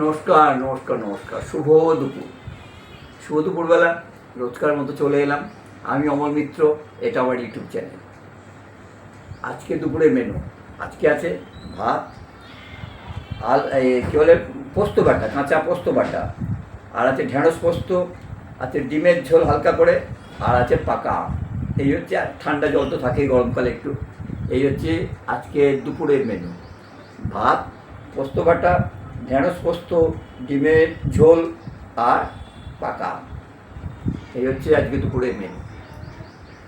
নমস্কার নমস্কার নমস্কার। শুভ দুপুর। শুভ দুপুরবেলা। রোজকার মতো চলে এলাম। আমি অমর মিত্র, এটা আমার ইউটিউব চ্যানেল। আজকে দুপুরের মেনু আজকে আছে ভাত, আল কী বলে, পোস্ত বাটা, কাঁচা পোস্ত বাটা। আর আছে ঢেঁড়স পোস্ত, আছে ডিমের ঝোল হালকা করে, আর আছে পাকা এই হচ্ছে ঠান্ডা জল তো থাকেই গরমকালে একটু। এই হচ্ছে আজকে দুপুরের মেনু ভাত, পোস্ত বাটা ঢেঁড়স পোস্ত ডিমের ঝোল আর পাকা। এই হচ্ছে আজকে দুপুরের মেনু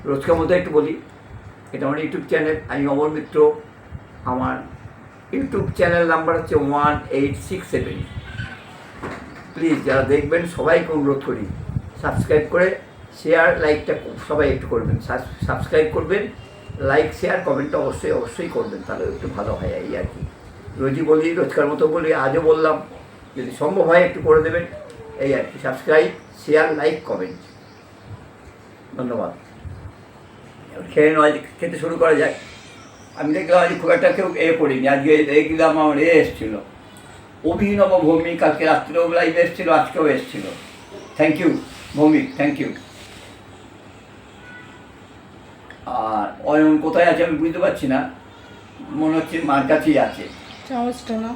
রোজকার মতো একটু বলি, এটা আমার ইউটিউব চ্যানেল আমি অমর মিত্র। আমার ইউটিউব চ্যানেল নাম্বার হচ্ছে one eight six seven please যারা দেখবেন, সবাইকে অনুরোধ করি সাবস্ক্রাইব করে শেয়ার লাইকটা সবাই একটু করবেন। সাবস্ক্রাইব করবেন লাইক শেয়ার কমেন্টটা অবশ্যই অবশ্যই করবেন, তাহলে একটু ভালো হয় এই আর কি। রোজই বলি রোজকার মতো বলি আজও বললাম যদি সম্ভব হয় একটু করে দেবেন। এই আর কি সাবস্ক্রাইব শেয়ার লাইক কমেন্ট ধন্যবাদ। খেয়ে যাক, খেতে শুরু করা যায় আমি দেখলাম আজ খুব একটা কেউ এ করিনি আজকে দেখলাম আমার এ এসেছিল। অভিনব ভৌমিক কালকে রাত্রেও লাইভে এসেছিল আজকেও এসেছিল। Thank you Bhowmik thank you আর অয়ন কোথায় আছে আমি বুঝতে পারছি না মনে হচ্ছে মার কাছেই আছে। চামচটা না।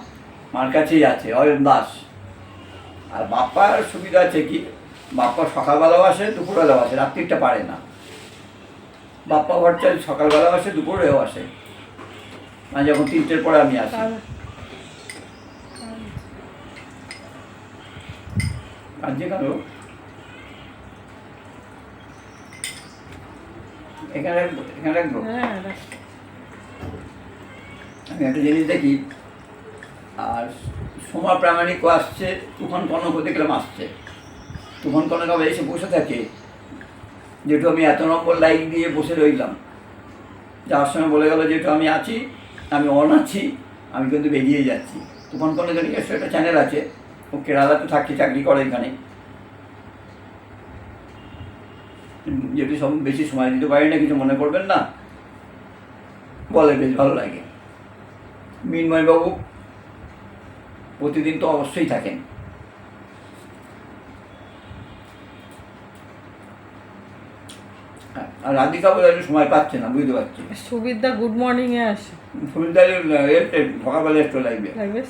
মার কাছেই আছে অয়ন দাস আর বাপ্পার সুবিধা আছে কি বাপ্পা সকালবেলাও আসে দুপুরবেলাও আসে রাত্রিটা পারে না। বাপ্পা ভট্টাচার্য সকালবেলাও আসে দুপুরেও আসে। মানে যখন তিনটের পরে আমি আসি। আর যে এখানে এখানে রাখব হ্যাঁ আমি একটা জিনিস দেখি আর সোমা প্রামাণিকও আসছে, তুফান কনকও দেখলাম আসছে তুফান কনক আবার এসে বসে থাকে। যেহেতু আমি এত নম্বর লাইক দিয়ে বসে রইলাম। যাওয়ার সময় বলে গেল, যেহেতু আমি আছি, আমি অন আছি, আমি কিন্তু বেরিয়ে যাচ্ছি। তুফান কনকের নিজস্ব একটা চ্যানেল আছে। ও কেরালাতে থাকে চাকরি করে এখানে। যদি সব বেশি সময় দিতে পারি না, কিছু মনে করবেন না। বলে বেশ ভালো লাগে। মিনময়বাবু প্রতিদিন তো অবশ্যই থাকেন। আর রাধিকা বলে সময় পাচ্ছে না বুঝতে পারছি। সুবিধা গুড মর্নিং এ আসে। সুবিধার সকালবেলা একটু লাগবে লাগবে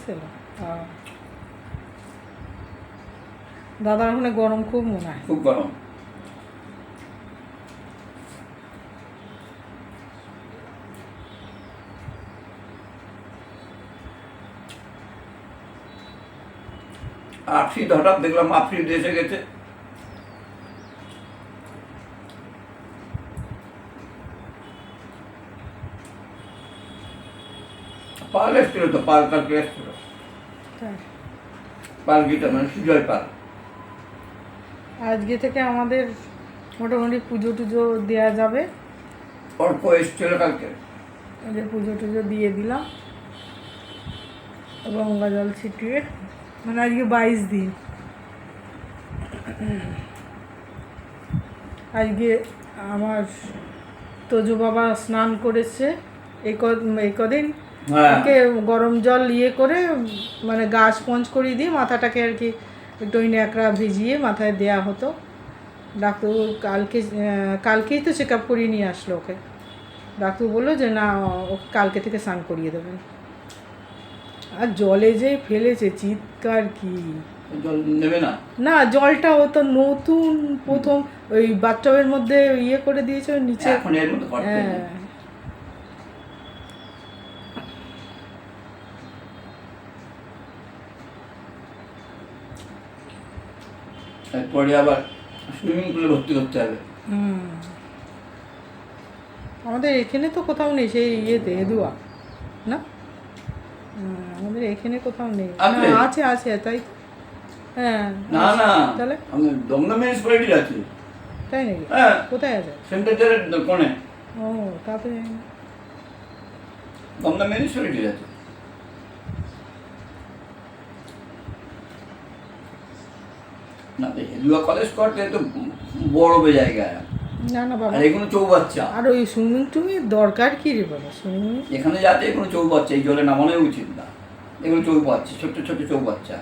দাদা। ওখানে গরম খুব মনে হয়। খুব গরম। আফ্রিদ হঠাৎ দেখলাম আফ্রিদ এসে গেছে। পাল এসছিল তো পাল কালকে এসছিল। পাল গীতা মানে সুজয় পাল। আজকে থেকে আমাদের মোটামুটি পুজো টুজো দেওয়া যাবে। অর্ক এসছিল কালকে। পুজো টুজো দিয়ে দিলাম। গঙ্গা জল ছিটিয়ে। মানে আজকে বাইশ দিন। আজকে আমার তোজো বাবা স্নান করেছে এই কদিন হ্যাঁ। ওকে গরম জল ইয়ে করে মানে গা স্পঞ্জ করিয়ে দিয়ে মাথাটাকে আর কি একটু ওই ন্যাকড়া ভিজিয়ে মাথায় দেয়া হতো। ডাক্তারবাবু কালকে কালকেই তো চেক আপ করিয়ে নিয়ে আসলো ওকে। ডাক্তার বলল যে না ওকে কালকে থেকে স্নান করিয়ে দেবেন। আর জলে যে ফেলেছে চিৎকার কি? জল নেবে না? না জলটা ও তো নতুন প্রথম ওই বাথটবের মধ্যে ইয়ে করে দিয়েছে নিচে। এখন এর মধ্যে হ্যাঁ। তারপরে আবার সুইমিং পুলে ভর্তি করতে হবে। হুম। আমাদের এখানে তো কোথাও নেই সেই ইয়েতে এদুয়া না? হুম, আমাদের এখানে কোথাও নেই। আছে? আছে তাই। হ্যাঁ না না। তাহলে? আমাদের দমদম মিউনিসিপ্যালিটির আছে। তাই নাকি? হ্যাঁ। কোথায় আছে? সেন্টারের কোণে। ও তাতে না। দমদম মিউনিসিপ্যালিটির আছে। না তো কলেজ করতে তো বড় জায়গা। না না বাবা। এগুলো চৌবাচ্চা। আর ওই সুইমিং দরকার কি রে বাবা? সুইমিং এখানে যাতে এগুলো চৌবাচ্চা এই জলে নামানোই উচিত না। এগুলো চৌবাচ্চা ছোট্ট ছোট্ট চৌবাচ্চা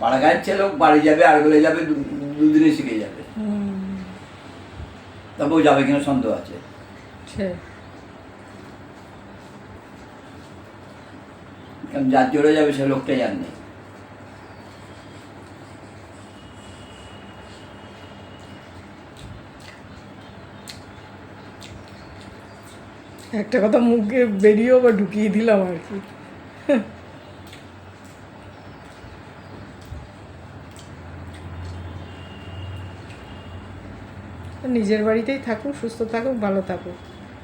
পাড়া গায়ের ছেলে বাড়ি যাবে আর গেলে যাবে দুদিনে শিখে যাবে। হুম, তবেও যাবে কিনা সন্দেহ আছে। কারণ যার জোরে যাবে সে লোকটাই আর নেই। একটা কথা মুখে বেরিয়েও বা ঢুকিয়ে দিলাম আর কি। নিজের বাড়িতেই থাকুক, সুস্থ থাকুক, ভালো থাকুক।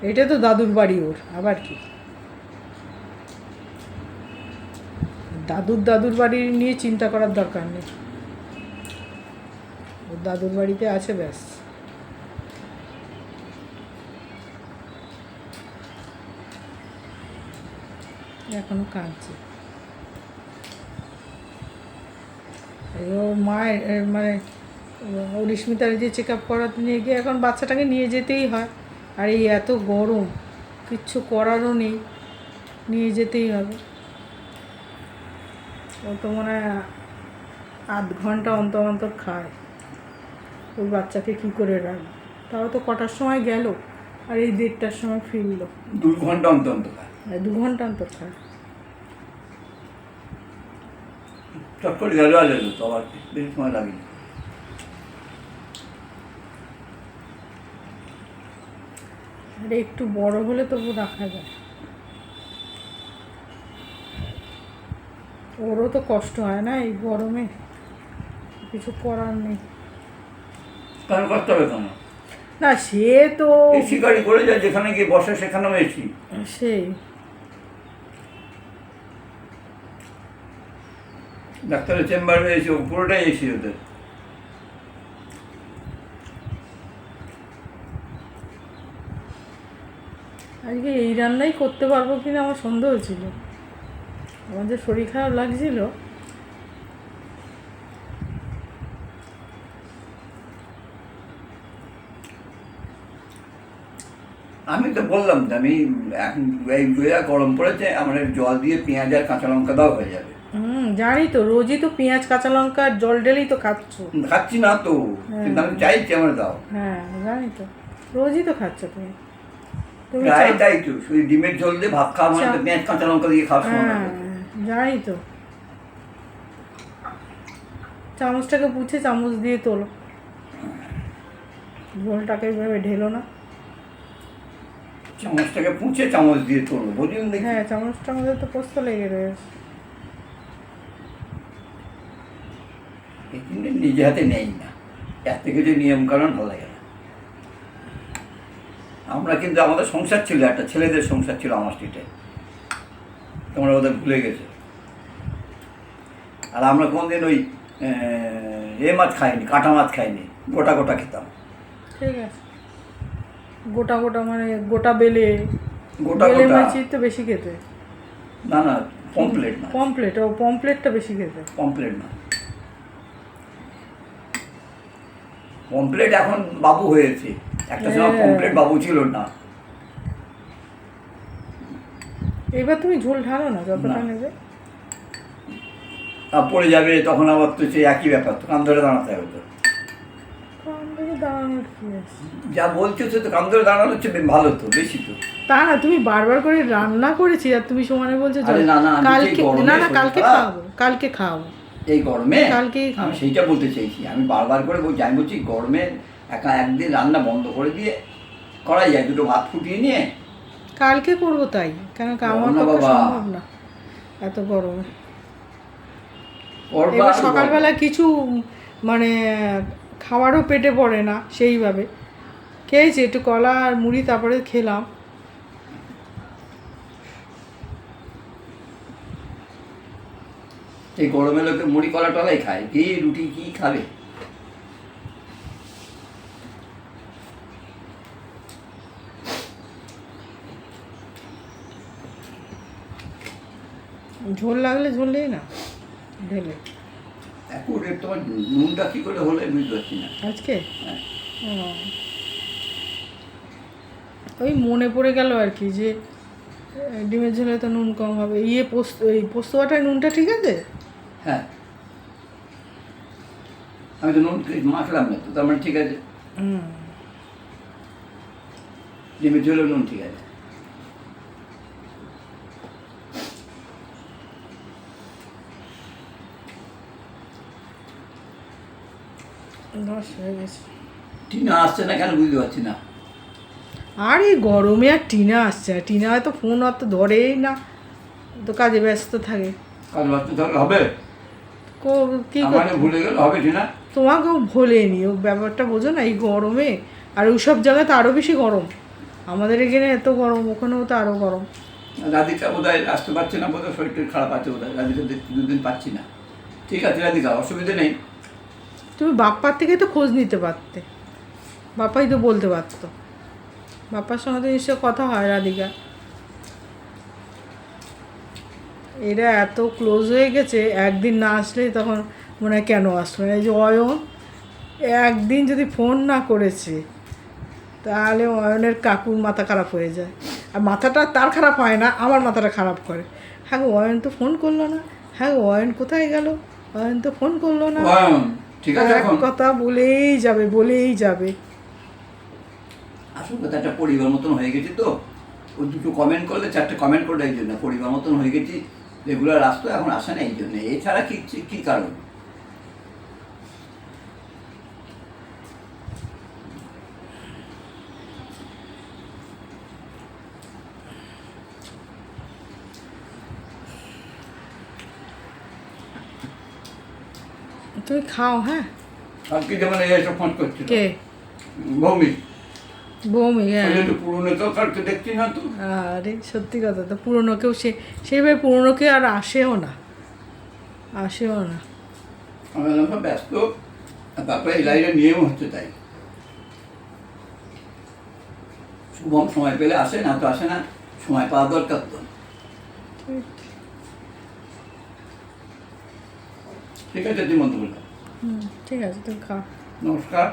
এটা তো দাদুর বাড়ি ওর, আবার কি? দাদুর দাদুর বাড়ি নিয়ে চিন্তা করার দরকার নেই। ওর দাদুর বাড়িতে আছে ব্যাস। এখনও কাঁদছে। ওর মায়ের মানে অরিস্মিতার যে চেক আপ করাতে নিয়ে গিয়ে এখন বাচ্চাটাকে নিয়ে যেতেই হয়। আর এই এত গরম কিচ্ছু করারও নেই নিয়ে যেতেই হবে। ও তো মনে হয় আধ ঘণ্টা অন্তর অন্তর খায়। ওই বাচ্চাকে কি করে রাখবে? তাও তো কটার সময় গেল আর এই দেড়টার সময় ফিরলো। দু ঘণ্টা অন্তর অন্তর খায়। দু ঘণ্টা অন্তর খায়। চট করে গেল আর এলো তো আবার বেশি সময় লাগেনি। আর একটু বড় হলে তবু রাখা যায়। ওরও তো কষ্ট হয় না এই গরমে কিছু করার নেই। কারণ কষ্ট হবে কেন না সে তো এসি গাড়ি করে যায় যেখানে গিয়ে বসে সেখানেও এসি সেই। ডাক্তারের চেম্বারে এসি পুরোটাই এসি ওদের আজকে এই রান্নাই করতে পারব কিনা আমার সন্দেহ ছিল। আমার যে শরীর খারাপ লাগছিল। আমি তো বললাম তো আমি এখন গরম পড়েছে আমার জল দিয়ে পেঁয়াজ আর কাঁচা লঙ্কা দাও হয়ে যাবে। জানি তো রোজই তো পেঁয়াজ কাঁচা লঙ্কা জল ঢেলেই তো খাচ্ছ। খাচ্ছি না তো কিন্তু আমি চাইছি আমার দাও। হ্যাঁ জানি তো রোজই তো খাচ্ছ তুমি। তুমি তাই তো শুধু ডিমের ঝোল দিয়ে ভাত খাওয়া মানে তো পেঁয়াজ কাঁচা লঙ্কা দিয়ে সময় হ্যাঁ জানি তো। চামচটাকে পুছে চামচ দিয়ে তোলো। ঝোলটাকে এইভাবে ঢেলো না। চামচটাকে পুঁছে চামচ দিয়ে তুলবো বুঝলেন দেখি? হ্যাঁ চামচটার মধ্যে তো পোস্ত লেগে রয়েছে এই কিন্তু নিজে হাতে নেই না। এর থেকে যে নিয়ম কারণ ভালো লাগে না। আমরা কিন্তু আমাদের সংসার ছিল একটা ছেলেদের সংসার ছিল আমার স্ট্রিটে তোমরা ওদের ভুলে গেছো। আর আমরা কোনদিন ওই এ মাছ খাইনি কাঁটা মাছ খাইনি গোটা গোটা খেতাম। ঠিক আছে। গোটা গোটা মানে গোটা বেলে গোটা বেলে গোটা। মাছই তো বেশি খেতে। না না পমপ্লেট না পমপ্লেট ও পমপ্লেটটা বেশি খেতে। পমপ্লেট না পমপ্লেট এখন বাবু হয়েছে। একটা সময় হ্যাঁ। পমপ্লেট বাবু ছিল না। এবার তুমি ঝোল ঢালো না যতটা। নেবে? পড়ে যাবে তখন আবার তো সেই একই ব্যাপার তো কান ধরে দাঁড়াতে হবে তো। যা বলছো তো কান ধরে দাঁড়ানো হচ্ছে ভালো তো বেশি তো। তা না তুমি বারবার করে রান্না করেছি আর তুমি সমানে বলছো না, না, কালকে না না কালকে। খাওয়াবো কালকে খাওয়াবো। এই গরমে কালকেই আমি সেইটা বলতে চাইছি। আমি বারবার করে বলছি আমি বলছি গরমে একা একদিন রান্না বন্ধ করে দিয়ে করা যায় দুটো ভাত ফুটিয়ে নিয়ে। কালকে করব তাই কেন আমার পক্ষে। সম্ভব না এত গরমে। এবার সকালবেলা কিছু মানে খাবারও পেটে পড়ে না সেইভাবে। খেয়েছি একটু কলা আর মুড়ি তারপরে খেলাম। সেই গরমে লোকে মুড়ি কলা টলাই খায়। কি রুটি কি খাবে? ঝোল লাগলে ঝোল নেই না? ঢেলে। এখন তোমার নুনটা কি করে হলে বুঝতে পারছি না। আজকে? হ্যাঁ। ওই মনে পড়ে গেল আর কি যে ডিমের ঝোলে তো নুন কম হবে। ইয়ে পোস্ত এই পোস্ত বাটায় নুনটা ঠিক আছে? হ্যাঁ। আমি তো নুন মাখলাম না তো তার মানে ঠিক আছে। হুম। ডিমের ঝোলেও নুন ঠিক আছে। টিনা আসছে না কেন বুঝতে পারছি না। আর এই গরমে আর টিনা আসছে আর টিনা হয়তো ফোন অত ধরেই না তো কাজে ব্যস্ত থাকে। কাজ বাচ্চা তাহলে হবে? কো- ভুলে গেলে হবে টিনা তোমাকেও ভোলেনি ও ব্যাপারটা বোঝো না এই গরমে। আর ওইসব জায়গায় তো আরও বেশি গরম। আমাদের এখানে এত গরম ওখানেও তো আরও গরম। রাধিকা বোধ হয় আসতে পারছে না বোধ হয় শরীর খারাপ আছে বোধ হয় রাধিকা দুদিন পাচ্ছি না। ঠিক আছে রাধিকা অসুবিধা নেই। তুমি বাপ্পার থেকে তো খোঁজ নিতে পারতে। বাপ্পাই তো বলতে পারতো। বাপ্পার সঙ্গে তো নিশ্চয় কথা হয় রাধিকা। এরা এত ক্লোজ হয়ে গেছে একদিন না আসলেই তখন মনে হয় কেন আসলো না? এই যে অয়ন একদিন যদি ফোন না করেছে তাহলে অয়নের কাকুর মাথা খারাপ হয়ে যায়। আর মাথাটা তার খারাপ হয় না আমার মাথাটা খারাপ করে। হ্যাঁ গো অয়ন তো ফোন করল না। হ্যাঁ গো অয়ন কোথায় গেল? অয়ন তো ফোন করল না। ঠিক আছে এক কথা বলেই যাবে বলেই যাবে। আসল কথা একটা পরিবার মতন হয়ে গেছি তো। ও দুটো কমেন্ট করলে চারটে কমেন্ট করলে এই জন্য পরিবার মতন হয়ে গেছি। রেগুলার আসতো এখন আসে না এই জন্য। এছাড়া কি কি কারণ? তুমি খাও হ্যাঁ? কালকে যেমন এসব ফোন করছিল। কে? ভৌমি বৌমি হ্যাঁ। পুরনো তো দেখছি না তো। আরে সত্যি কথা তো পুরনো কেউ সে সেইভাবে পুরনো কেউ আর আসেও না। আসেও না। আমি বললাম ব্যস্ত তারপরে এই লাইনের নিয়ম হচ্ছে তাই। শুভম সময় পেলে আসে না তো আসে না সময় পাওয়া দরকার তো। ঠিক। আছে তুই মন্তব্য ঠিক আছে তুমি খাও। নমস্কার।